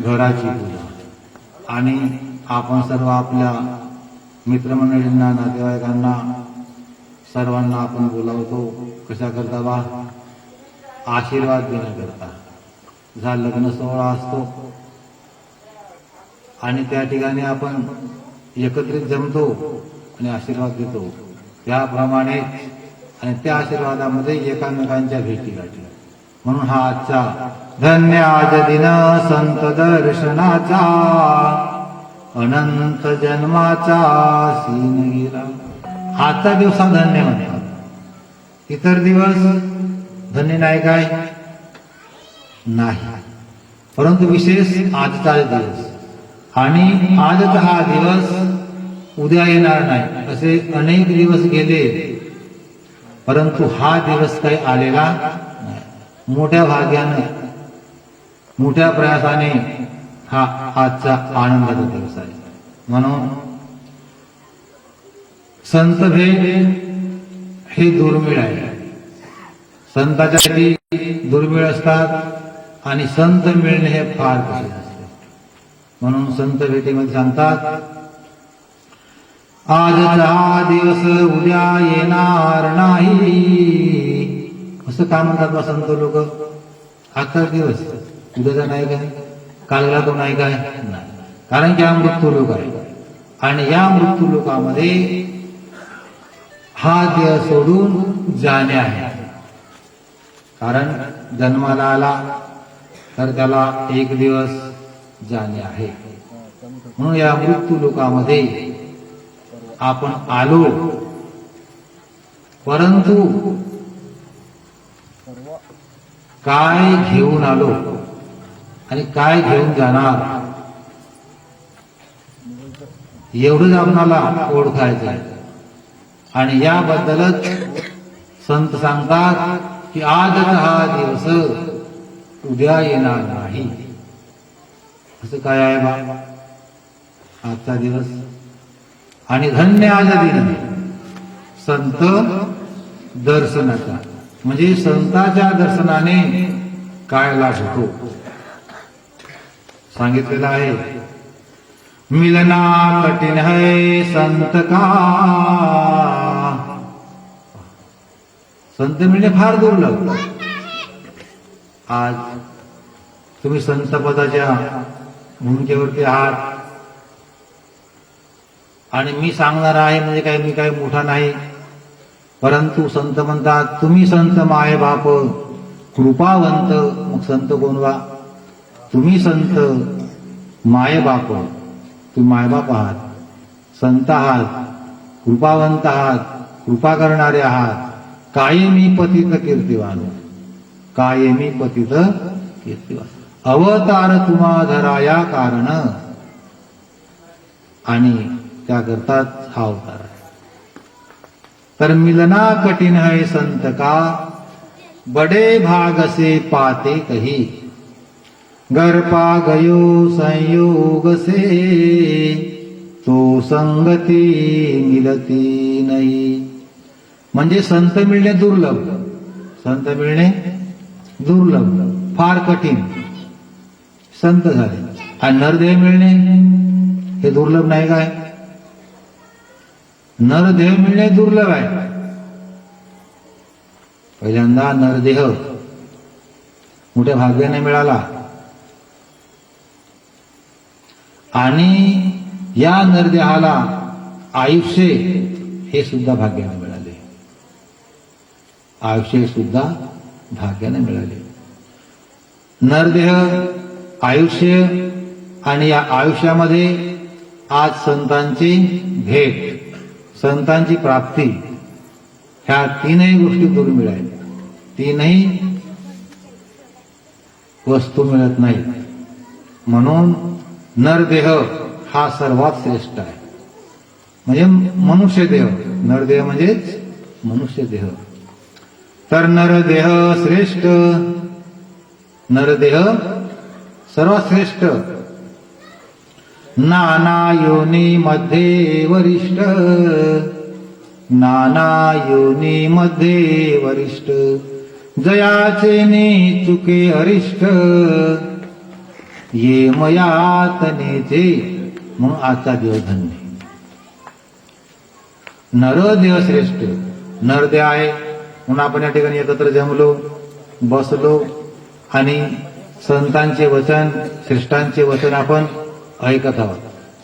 घराची पूजा. आणि आपण सर्व आपल्या मित्रमंडळींना नातेवाईकांना सर्वांना आपण बोलावतो कशा करता बा? आशीर्वाद देण्याकरता जा लग्न सोहळा असतो. आणि त्या ठिकाणी आपण एकत्रित जमतो आणि आशीर्वाद देतो त्याप्रमाणे आणि त्या आशीर्वादामध्ये एकामेकांच्या भेटी गाठल्या. म्हणून हा आजचा धन्य आज दिन संत दर्शनाचा, अनंत जन्माचा सीन गेला. आजचा दिवस धन्य म्हणतात. इतर दिवस धन्य नाही काय? नाही. परंतु विशेष आजचा दिवस आणि आजचा हा दिवस उद्या येणार नाही, असे अनेक दिवस गेले. परंतु हा दिवस काही आलेला मोठ्या भाग्यानं मोठ्या प्रयासाने हा आजचा आनंदाचा दिवस आहे. म्हणून संत भेट हे दुर्मिळ आहे. संताच्या भेटी दुर्मिळ असतात आणि संत मिळणे हे फार कठीण असते. म्हणून संत भेटीमध्ये सांगतात आजचा दिवस उद्या येणार नाही. असं का म्हणतात बा संत लोक? आजचा दिवस. उद्याचा नाही काय? कालला तो नाही काय? नाही. कारण की हा मृत्यू लोक आहे. आणि या मृत्यू लोकामध्ये हा देह सोडून जाणे आहे. कारण जन्माला आला तर त्याला एक दिवस जाणे आहे. म्हणून या मृत्यू लोकामध्ये आपण आलो परंतु काय घेऊन आलो? आणि काय घेऊन जाणार? एवढंच आपणाला ओळखायचं आहे आणि याबद्दलच संत सांगतात की आजचा हा दिवस उद्या येणार नाही. असं काय आहे बा? आजचा दिवस. आणि धन्य आज दिन संत दर्शनाचा. म्हणजे संताच्या दर्शनाने काय लाभ होतो? सांगितलेलं आहे. मिलना कठीण है संत का? संत मिळणे फार दुर्लभ. आज तुम्ही संत पदाच्या भूमिकेवरती आहात. आणि मी सांगणार आहे म्हणजे काही मी काही मोठा नाही. परंतु संत म्हणतात तुम्ही संत माय बाप कृपावंत मग संत कोण वा? तुम्ही संत मायबाप तुम्ही मायबाप आहात. संत आहात. कृपावंत आहात. कृपा करणारे आहात. कायमी पतित कीर्तिवान? कायमी पतित कीर्तिवान? अवतार तुम्हा धराया कारण. आणि त्या करतात हा अवतार. आहे तर मिलना कठीण है संत का? बडे भाग असे पाते कही. गरपा गयो संयोग से तो संगती मिलती नाही. म्हणजे संत मिळणे दुर्लभ. संत मिळणे दुर्लभ. फार कठीण. संत झाले. आणि नरदेह मिळणे हे दुर्लभ नाही काय? नरदेह मिळणे दुर्लभ आहे. पहिल्यांदा नरदेह. मोठ्या भाग्याने मिळाला. आणि या नरदेहाला आयुष्य हे सुद्धा भाग्याने मिळाले. आयुष्य सुद्धा भाग्याने मिळाले. नरदेह आयुष्य आणि या आयुष्यामध्ये आज संतांची भेट संतांची प्राप्ती ह्या तीनही गोष्टी दुर्मिळ आहेत तीनही वस्तू मिळत नाही म्हणून नरदेह हा सर्वात श्रेष्ठ आहे. म्हणजे मनुष्य देह नरदेह म्हणजेच मनुष्य देह तर नरदेह श्रेष्ठ. नरदेह सर्वात श्रेष्ठ. नाना योनी मध्ये वरिष्ठ. नाना योनी मध्ये वरिष्ठ. जयाचे ने चुके अरिष्ट ये मयातनेचे म्हणून आजचा दिवस धन्य नरदेव श्रेष्ठ नरदेह आहे. म्हणून आपण या ठिकाणी एकत्र जमलो बसलो. आणि संतांचे वचन श्रेष्ठांचे वचन आपण ऐकत आहोत.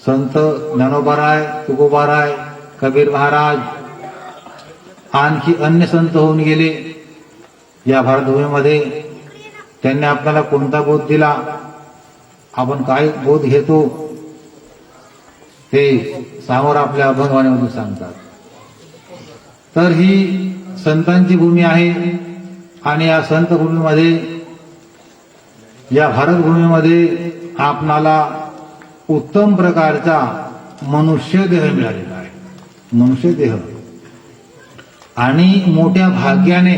संत ज्ञानोबाराय तुकोबाराय कबीर महाराज आणखी अन्य संत होऊन गेले. या भारतभूमीमध्ये त्यांनी आपल्याला कोणता बोध दिला? आपण काय बोध घेतो ते सामोर आपल्या अभंगवाणीमधून सांगतात. तर ही संतांची भूमी आहे आणि या संत भूमीमध्ये या भारतभूमीमध्ये आपणाला उत्तम प्रकारचा मनुष्य देह मिळालेला आहे. मनुष्य देह. आणि मोठ्या भाग्याने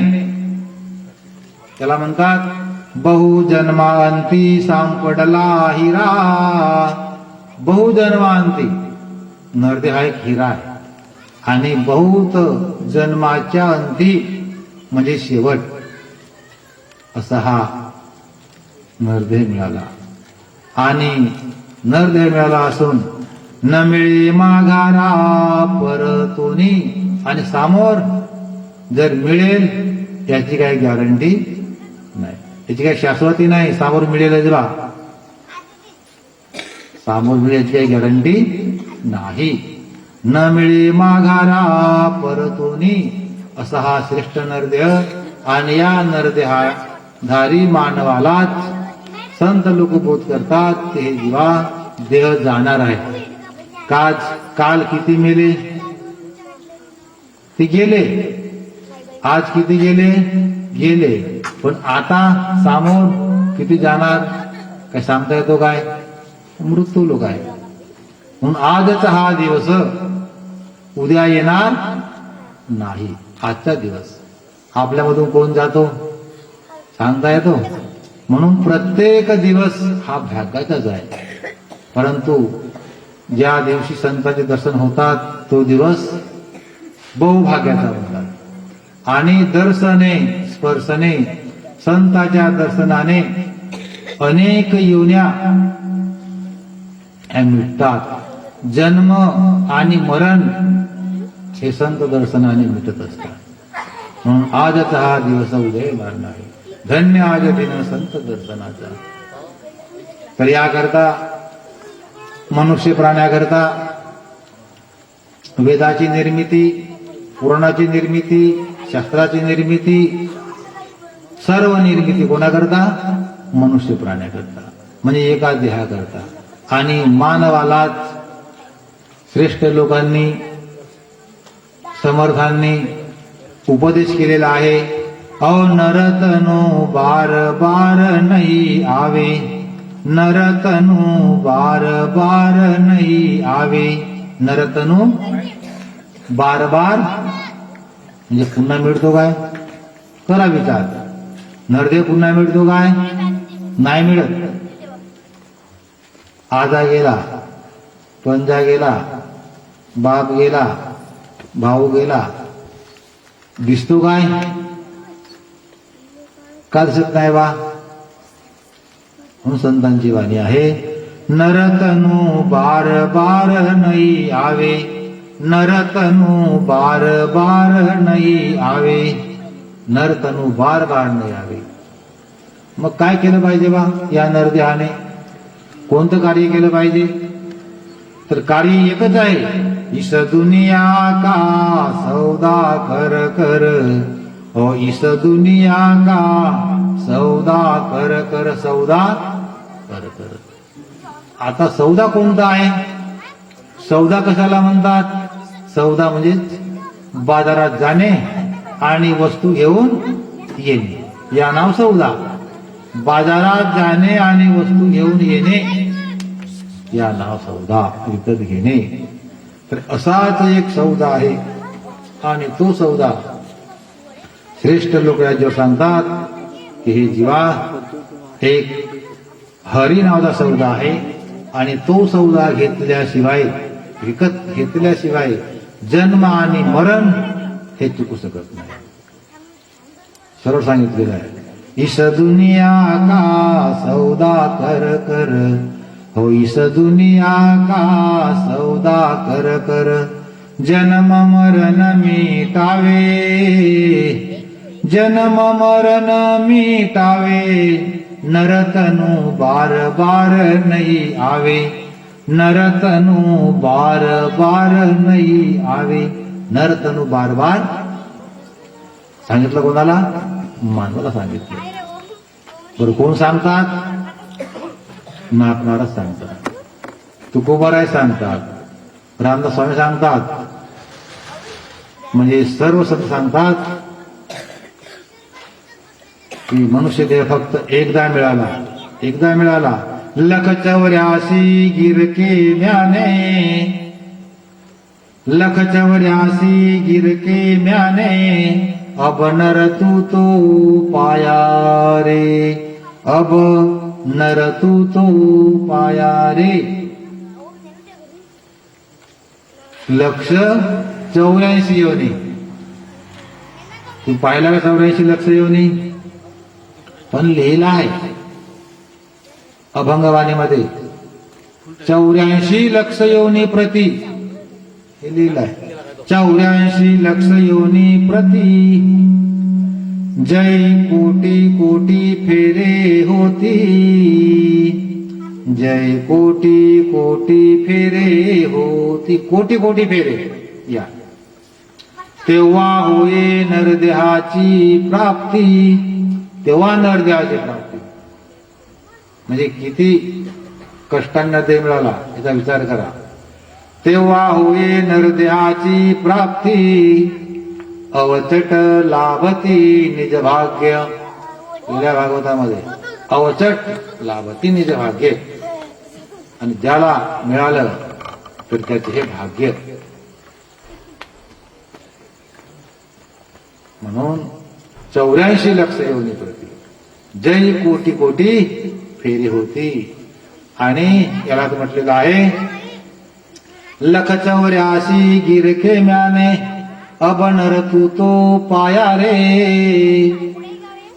त्याला म्हणतात बहुजन्मांती सांपडला हिरा बहुजन्मांती. नरदे हा एक हिरा आहे. आणि बहुत जन्माच्या अंती म्हणजे शेवट असा हा नरदेह मिळाला. आणि नरदेह मिळाला असून न मिळे माघारा परतोनी. आणि समोर जर मिळेल याची काही गॅरंटी याची काही शाश्वती नाही. सामोर मिळेल तुला सामोर मिळेल याची काही गॅरंटी नाही. न मिळे माघारा परतोनी. असा हा श्रेष्ठ नरदेह आणि या नरदेहा धारी मानवालाच संत लोक बोध करतात. ते जीवा देह जाणार आहे. काल काल किती मेले? ते गेले. आज किती गेले? गेले. पण आता सामोर किती जाणार? काय सांगता येतो काय? मृत्यू लोक आहे म्हणून आजचा हा दिवस उद्या येणार नाही. आजचा दिवस. आपल्यामधून कोण जातो? सांगता येतो? म्हणून प्रत्येक दिवस हा भाग्याचाच आहे. परंतु ज्या दिवशी संतांचे दर्शन होतात तो दिवस बहुभाग्याचा म्हणतात आणि दर्शने स्पर्शने संताच्या दर्शनाने अनेक युन्या मिटतात जन्म आणि मरण हे संत दर्शनाने मिटत असतात. म्हणून आजचा हा दिवस उदय मारणार धन्य आज दिन संत दर्शनाचा. तर याकरता मनुष्य प्राण्याकरता वेदाची निर्मिती पुराणाची निर्मिती शास्त्राची निर्मिती सर्व निर्मिती कोणाकरता? मनुष्य प्राण्याकरता. म्हणजे एका देहाकरता. आणि मानवालाच श्रेष्ठ लोकांनी समर्थांनी उपदेश केलेला आहे. औ नरतनु बार बार नाही आवे. नरतनु बार बार नाही आवे. नरतनु बार बार. म्हणजे पुन्हा मिळतो काय? करा विचार. नरदेव पुन्हा मिळतो काय? नाही मिळत. आजा गेला पंजा गेला बाप गेला भाऊ गेला. दिसतो काय? का दिसत नाही बा. म्हणून संतांची वाणी आहे नरतनु बार बार नाही आवे. नरतनु बार बार नाही आवे. नरतनु बार बार नाही आवे मग काय केलं पाहिजे बा या नरदेहाने? कोणतं कार्य केलं पाहिजे? तर कार्य एकच आहे. इस दुनिया का सौदा कर कर. ओ इस दुनिया का सौदा कर कर सौदा कर कर. आता सौदा कोणता आहे? सौदा कशाला म्हणतात? सौदा म्हणजे बाजारात जाणे. आणि वस्तू घेऊन येणे. या नाव सौदा. बाजारात जाणे आणि वस्तू घेऊन येणे. या नाव सौदा. विकत घेणे. तर असाच एक सौदा आहे. आणि तो सौदा श्रेष्ठ लोक राज्य सांगतात की हे जीवा एक हरी नावाचा सौदा आहे. आणि तो सौदा घेतल्याशिवाय विकत घेतल्याशिवाय जन्म आणि मरण हे चुकू शकत नाही सरळ सांगितलेलं आहे. इस दुनिया का सौदा कर कर. हो इस दुनिया का सौदा कर कर. जन्म मरण मिटावे. जन्म मरण मिटावे. नरतनु बार बार नाही आवे. नरतनु बार बार नहीं आवे. नरतनु बार बार सांगितलं कोणाला? मानवाला सांगितलं. बरं कोण सांगतात? नाथ महाराज सांगतात. तुकोबाराय सांगतात. रामदास स्वामी सांगतात. म्हणजे सर्व संत सांगतात की मनुष्य देह फक्त एकदा मिळाला. एकदा मिळाला. लख गिरके ज्ञाने लखचवर्यासी गिरके म्याने अब नर तू तो पाया रे अब नर तू तो पाया रे। लक्ष चौऱ्याऐंशी योनी। तू पाहिला का चौऱ्याऐंशी लक्ष योनी? पण लिहिला आहे अभंगवाणीमध्ये. चौऱ्याऐंशी लक्ष योनी प्रती हे चौऱ्याऐंशी लक्ष योनी प्रती. जय कोटी कोटी फेरे होती. जय कोटी कोटी फेरे होती. कोटी कोटी फेरे. या. तेव्हा होये नरदेहाची प्राप्ती. तेव्हा नरदेहाची प्राप्ती. म्हणजे किती कष्टांना ते मिळाला याचा विचार करा. तेव्हा होई नरदेहाची प्राप्ती. अवचट लाभती निज भाग्य. भागवतामध्ये. अवचट लाभती निज भाग्य. आणि ज्याला मिळालं तर त्याचे हे भाग्य. म्हणून चौऱ्याऐंशी लक्ष येऊन प्रती जय कोटी कोटी फेरी होती. आणि याला म्हटलेलं आहे लख चौऱ्यासी गिरखे म्याने अबनर तू तो पाया रे।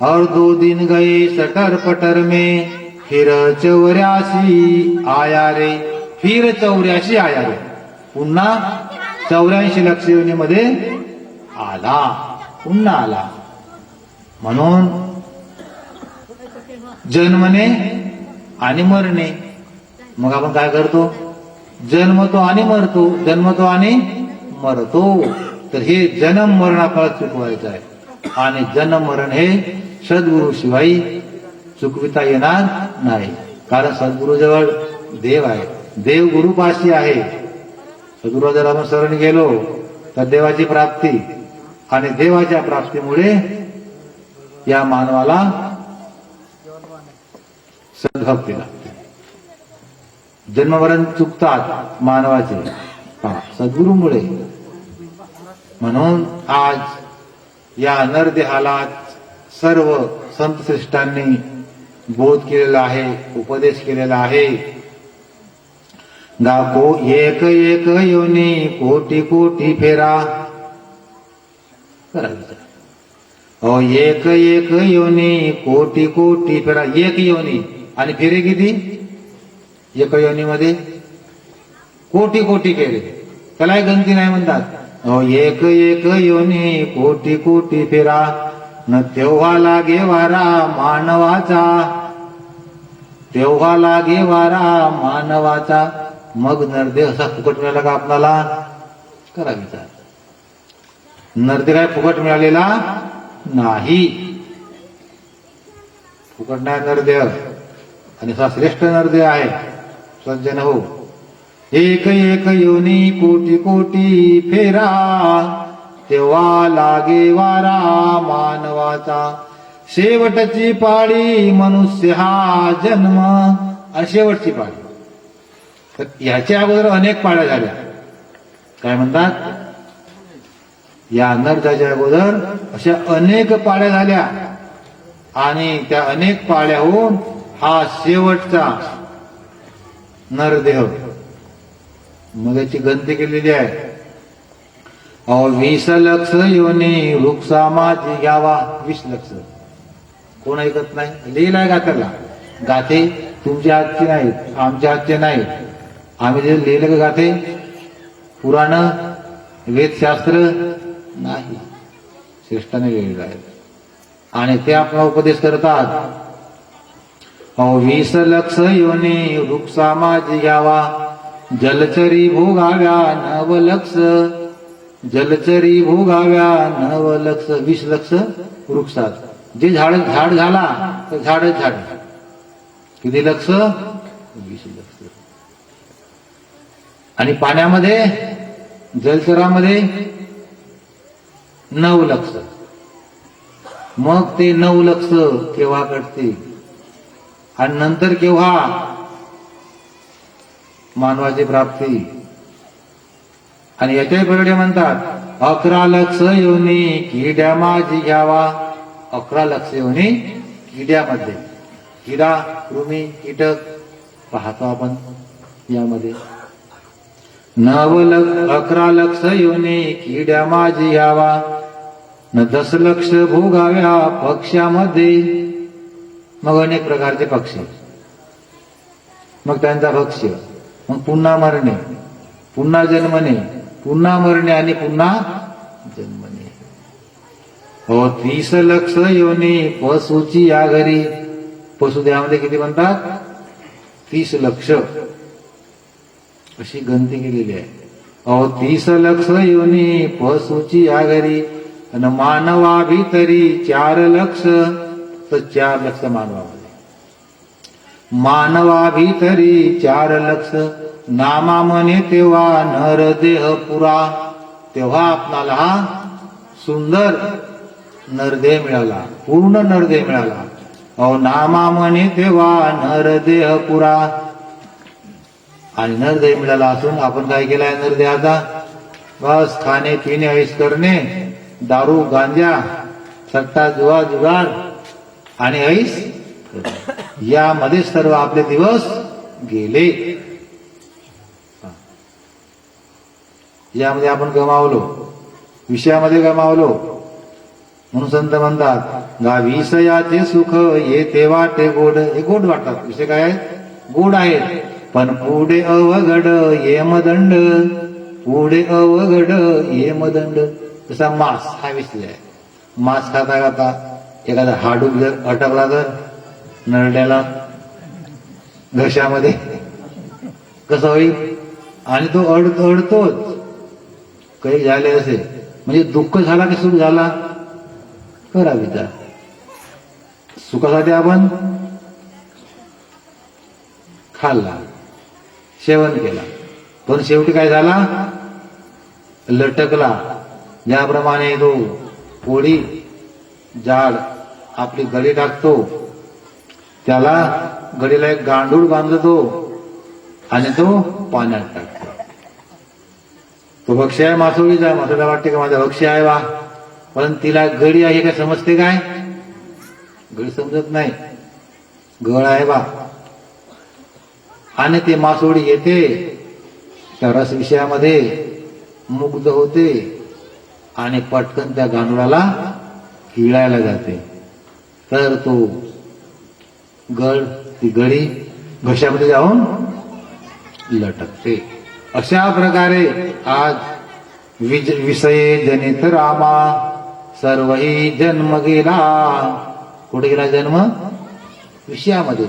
और दो दिन गए सटर पटर में फिर चौऱ्यासी आया रे फिर चौऱ्याशी आया रे। पुन्हा चौऱ्याऐंशी लक्ष योनीमध्ये आला पुन्हा आला। म्हणून जन्मने आणि मरणे मग आपण काय करतो? जन्मतो आणि मरतो जन्मतो आणि मरतो. तर हे जन्म मरण आपल्याला चुकवायचं आहे. आणि जन्म मरण हे सद्गुरु शिवाय चुकविता येणार नाही. कारण सद्गुरूजवळ देव आहे. देव गुरुपाशी आहे. सद्गुरू जर आपण शरण गेलो तर देवाची प्राप्ती आणि देवाच्या प्राप्तीमुळे या मानवाला सद्भक्तीला जन्मवरण चुकतात मानवाचे. पहा, सद्गुरूमुळे. म्हणून आज या नरदेहाला सर्व संत श्रेष्ठांनी बोध केलेला आहे उपदेश केलेला आहे. दाखो एक एक योनी कोटी कोटी फेरा. ओ एक एक योनी कोटी कोटी फेरा. एक योनी. आणि फेरे किती? एक योनीमध्ये कोटी कोटी फेरे त्यालाही गंती नाही म्हणतात. एक एक योनी कोटी कोटी फेरा. न तेव्हा लागे वारा मानवाचा. तेव्हा लागे वारा मानवाचा. मग नरदेह असा फुकट मिळाला का आपल्याला करा विचार. नरदेह काय फुकट मिळालेला नाही. फुकट नाही नरदेह. आणि असा श्रेष्ठ नरदेह आहे. सज्जन हो. एक एक योनी कोटी कोटी फेरा. तेव्हा लागे वारा मानवाचा. शेवटची पाळी मनुष्य हा जन्म. आणि शेवटची पाळी. तर ह्याच्या अगोदर अनेक पाळ्या झाल्या. काय म्हणतात? या अनर्थाच्या अगोदर अशा अनेक पाळ्या झाल्या. आणि त्या अनेक पाळ्याहून हा शेवटचा नरदेह. मग याची गंती केलेली आहे. अहो वीस लक्ष योनी वृक्षा माझी घ्यावा वीस लक्ष. कोण ऐकत नाही? लिहिलाय गात्याला गाते तुमच्या हातचे नाहीत आमच्या हातचे नाहीत आम्ही जे लिहिलं गाते पुराण वेदशास्त्र नाही. श्रेष्ठाने लिहिलेलं आहे. आणि ते आपला उपदेश करतात वीस लक्ष योने वृक्षा माझी घ्यावा जलचरी भोगाव्या नव लक्ष जलचरी भोगाव्या नव लक्ष वीस लक्ष वृक्षात जे झाड झाड झाला तर झाडच झाड. किती लक्ष? वीस लक्ष आणि पाण्यामध्ये जलचरामध्ये नऊ लक्ष मग ते नऊ लक्ष केव्हा कटते आणि नंतर केव्हा मानवाची प्राप्ती. आणि याच्या बरडे म्हणतात अकरा लक्ष योनी किड्या माझी घ्यावा. अकरा लक्ष योनी किड्यामध्ये. किडा कृमी कीटक पाहतो आपण यामध्ये. नव लक्ष अकरा लक्ष योनी किड्या माझी घ्यावा. न दस लक्ष भोगाव्या पक्ष्यामध्ये. मग अनेक प्रकारचे पक्षी. मग त्यांचा भक्ष्य. मग पुन्हा मरणे. पुन्हा जन्मने पुन्हा मरणे आणि पुन्हा जन्मने हो तीस लक्ष योनी पशुची या घरी पशु देहामध्ये किती म्हणतात तीस लक्ष. अशी गणती केलेली आहे. अहो तीस लक्ष योनी पशुची या घरी आणि मानवा भीतरी चार लक्ष. चार लक्ष मानवामध्ये. मानवा भीतरी चार लक्ष नामा म्हणे तेव्हा नर देह पुरा तेव्हा आपणाला हा सुंदर नरदेह मिळाला पूर्ण नरदेह मिळाला. अहो नामा म्हणे तेव्हा नरदेह पुरा. आणि नरदेह मिळाला असून आपण काय केलाय नरदेहाचा? बस खाणे पिणे ऐस करणे दारू गांजा सट्टा जुवा जुगार आणि ऐस यामध्ये सर्व आपले दिवस गेले. यामध्ये आपण गमावलो. विषयामध्ये गमावलो. म्हणून संत म्हणतात गा सुख येते वाटे गोड. हे गोड वाटतात. विषय काय आहेत? गोड आहेत. पण पुढे अवघड ये मदंड. पुढे अवघड ये मदंड. तसा मांस हा विषय आहे. मांस खाता खाता एखादा हाडूक जर अटकला तर नरड्याला घशामध्ये कसं होईल? आणि तो अड अडतोच. काही झाले असे म्हणजे दुःख झाला की सुख झाला? करा विचार. सुखासाठी आपण खाल्ला. सेवन केला. पण शेवटी काय झाला? लटकला. ज्याप्रमाणे तो पोळी जाड आपली गडी टाकतो. त्याला गडीला एक गांडूळ बांधतो आणि तो पाण्यात टाकतो. तो भक्ष्य आहे मासोळीचा. आहे मासोळीला वाटते का माझा भक्ष्य आहे वा पण तिला गडी आहे का समजते काय? गडी समजत नाही. गळ आहे बा. आणि ते मासोळी येते. त्या रस विषयामध्ये मुग्ध होते आणि पटकन त्या गांडुळाला हिळायला जाते. तर तो गळ ती गडी घशामध्ये जाऊन लटकते. अशा प्रकारे आज विज विषये जनित रामा. सर्वही जन्म गेला. कुठे गेला जन्म? विषयामध्ये.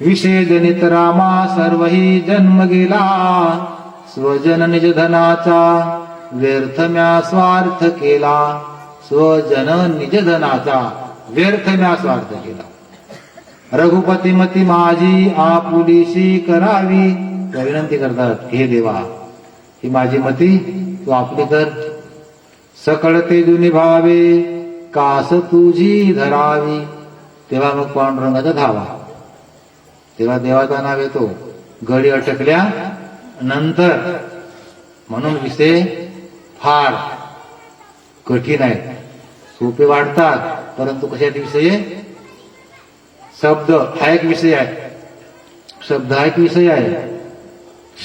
विषय जनित रामा सर्वही जन्म गेला. स्वजन निज धनाचा व्यर्थ म्या स्वार्थ केला. स्वजन निज धनाचा व्यर्थ म्या स्वार्थ केला. रघुपती मती माझी आपुलीशी करावी. त्या विनंती करतात हे देवा ही माझी मती तू आपली कर. सकळ तेजू भावे कास तुझी धरावी. तेव्हा मग पांडुरंगाचा धावा. तेव्हा देवाचा नाव येतो गडी अटकल्या नंतर. म्हणून विषय फार कठीण आहेत सोपे वाढतात परंतु कशात विषय शब्द हा एक विषय आहे. शब्द हा एक विषय आहे.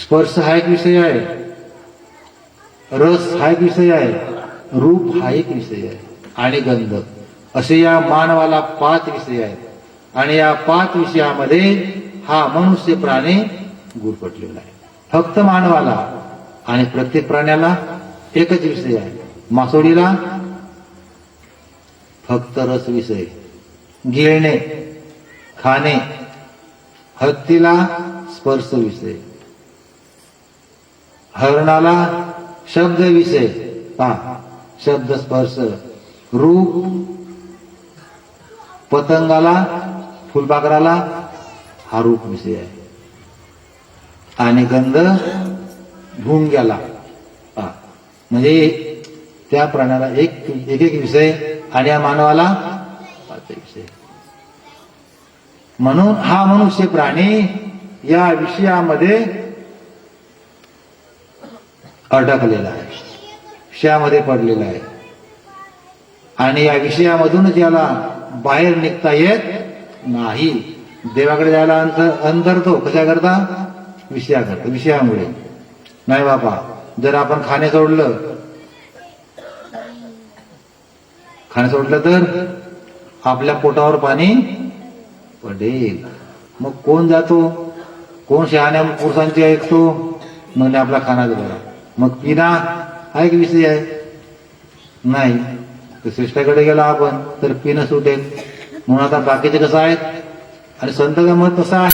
स्पर्श हा एक विषय आहे. रस हा एक विषय आहे. रूप हा एक विषय आहे. आणि गंध. असे या मानवाला पाच विषय आहेत. आणि या पाच विषयामध्ये हा मनुष्य प्राणी गुरफटलेला आहे. फक्त मानवाला आणि प्रत्येक प्राण्याला एकच विषय आहे. मासोडीला फक्त रस विषय. गिळणे खाणे हत्तीला स्पर्श विषय. हरणाला शब्द विषय. पहा शब्द स्पर्श. रूप पतंगाला फुलपाखराला हा रूप विषय आहे. आणि गंध भुंग्याला. म्हणजे त्या प्राण्याला एक एक एक विषय आणि या मानवाला विषय म्हणून हा मनुष्य प्राणी या विषयामध्ये अडकलेला आहे. विषयामध्ये पडलेला आहे. आणि या विषयामधूनच याला बाहेर निघता येत नाही. देवाकडे जायला अंतर अंतरतो कशा करता? विषयाकरता विषयामुळे. नाही बापा जर आपण खाणे सोडलं खाणं सोडलं तर आपल्या पोटावर पाणी पडेल. मग कोण जातो? कोण शहाण्या पुरुषांची ऐकतो मग आपला खाना बरा मग पिना हा एक विषय आहे? नाही. तर श्रेष्ठाकडे गेला आपण तर पिणं सुटेल. म्हणून आता बाकीचे कसं आहेत? आणि संत गमत तसं आहे.